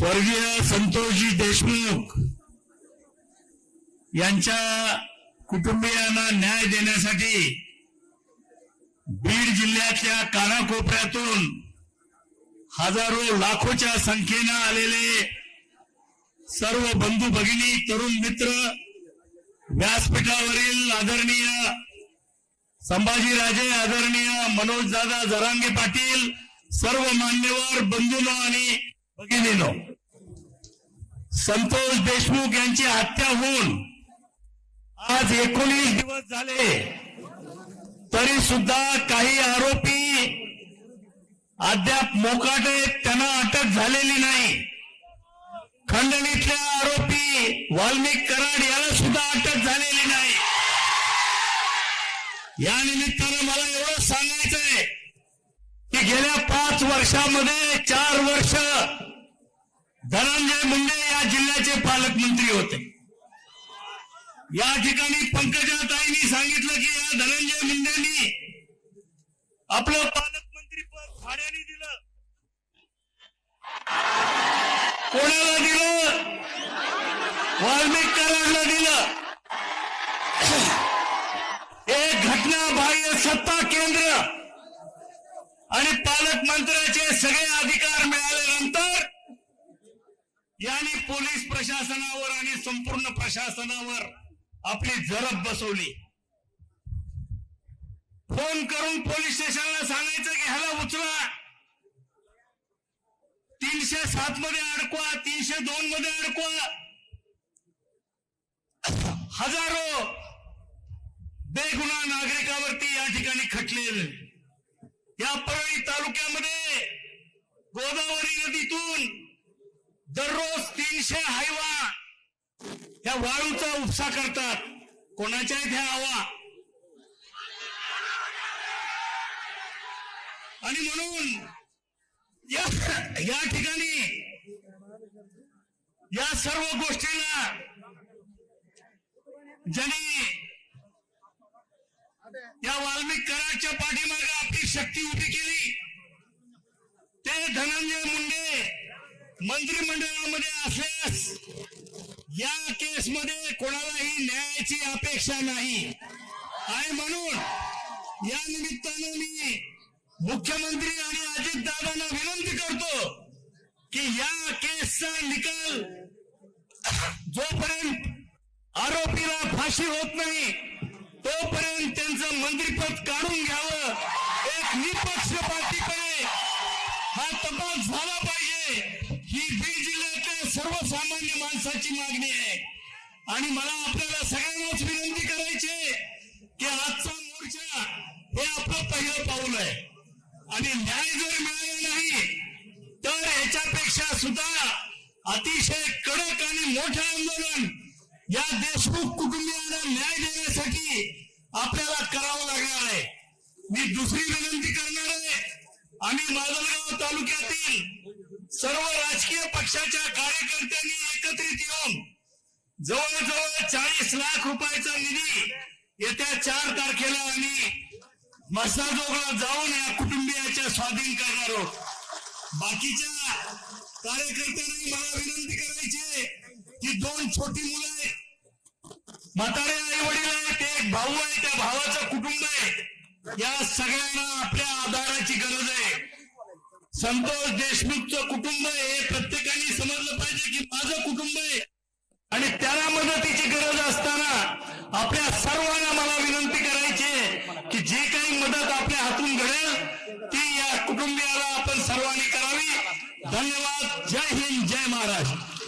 स्वर्गीय संतोषजी देशमुख यांच्या कुटुंबियांना न्याय देण्यासाठी बीड जिल्ह्यातल्या कानाकोपऱ्यातून हजारो लाखोच्या संख्येनं आलेले सर्व बंधू भगिनी तरुण मित्र व्यासपीठावरील आदरणीय संभाजीराजे आदरणीय मनोज दादा जरांगे पाटील सर्व मान्यवर बंधूनो आणि भगिनीनो संतोष देशमुख यांची हत्या होऊन आज एकोणीस दिवस झाले. तरी सुद्धा काही आरोपी अद्याप मोकाट आहेत त्यांना अटक झालेली नाही. खंडणीतल्या आरोपी वाल्मिक कराड याला सुद्धा अटक झालेली नाही. या निमित्तानं मला एवढं वर्षामध्ये चार वर्ष धनंजय मुंडे या जिल्ह्याचे पालकमंत्री होते. या ठिकाणी पंकजाताईंनी सांगितलं की या धनंजय मुंडेंनी आपलं पालकमंत्री पद भाड्याने दिलं. कोणाला दिलं? वाल्मिक कराडला दिलं. एक घटना बाह्य सत्ता केंद्र आणि पालकमंत्र्याचे सगळे अधिकार मिळाल्यानंतर यांनी पोलीस प्रशासनावर आणि संपूर्ण प्रशासनावर आपली जरब बसवली. फोन करून पोलीस स्टेशनला सांगायचं की ह्याला उचला. तीनशे सात मध्ये अडकवा तीनशे दोन मध्ये अडकवा. हजारो बेगुन्हा नागरिकावरती या ठिकाणी खटले या परळी तालुक्यामध्ये गोदावरी नदीतून दररोज तीनशे हायवा या वाळूचा उपसा करतात. कोणाच्या इथे हवा? आणि म्हणून या या ठिकाणी या सर्व गोष्टींना ज्यांनी या वाल्मिक धनंजय मुंडे मंत्रिमंडळामध्ये असल्यास या केसमध्ये कोणालाही न्यायाची अपेक्षा नाही. आणि म्हणून या निमित्तानं मी मुख्यमंत्री आणि अजित दादांना विनंती करतो की या केसचा निकाल जोपर्यंत आरोपीला फाशी होत नाही तोपर्यंत त्यांचं मंत्री माणसाची मागणी आहे. आणि मला आपल्याला सगळ्यांनाच विनंती करायची की आजचा मोर्चा हे आपलं पहिलं पाऊल आहे. आणि न्याय जर मिळाला नाही तर याच्यापेक्षा सुद्धा अतिशय कडक आणि मोठं आंदोलन या देशमुख कुटुंबियांना न्याय देण्यासाठी आपल्याला करावं लागणार आहे. मी दुसरी विनंती करणार आहे आम्ही माजलगाव तालुक्यातील सर्व राजकीय पक्षाच्या कार्यकर्त्यांनी जवळजवळ चाळीस लाख रुपयाचा निधी येत्या चार तारखेला आम्ही मसाजोगला जाऊन या कुटुंबियाच्या स्वाधीन करणार आहोत. बाकीच्या कार्यकर्त्यांनी मला विनंती करायची की दोन छोटी मुलं आहेत. म्हातारे आई वडील आहेत एक भाऊ आहे त्या भावाचं कुटुंब आहे. या सगळ्यांना आपल्या आधाराची गरज आहे. संतोष देशमुखचं कुटुंब आहे हे प्रत्येकाने समजलं पाहिजे की माझं कुटुंब आहे आणि त्याला मदतीची गरज असताना आपल्या सर्वांना मला विनंती करायची आहे की जी काही मदत आपल्या हातून घडेल.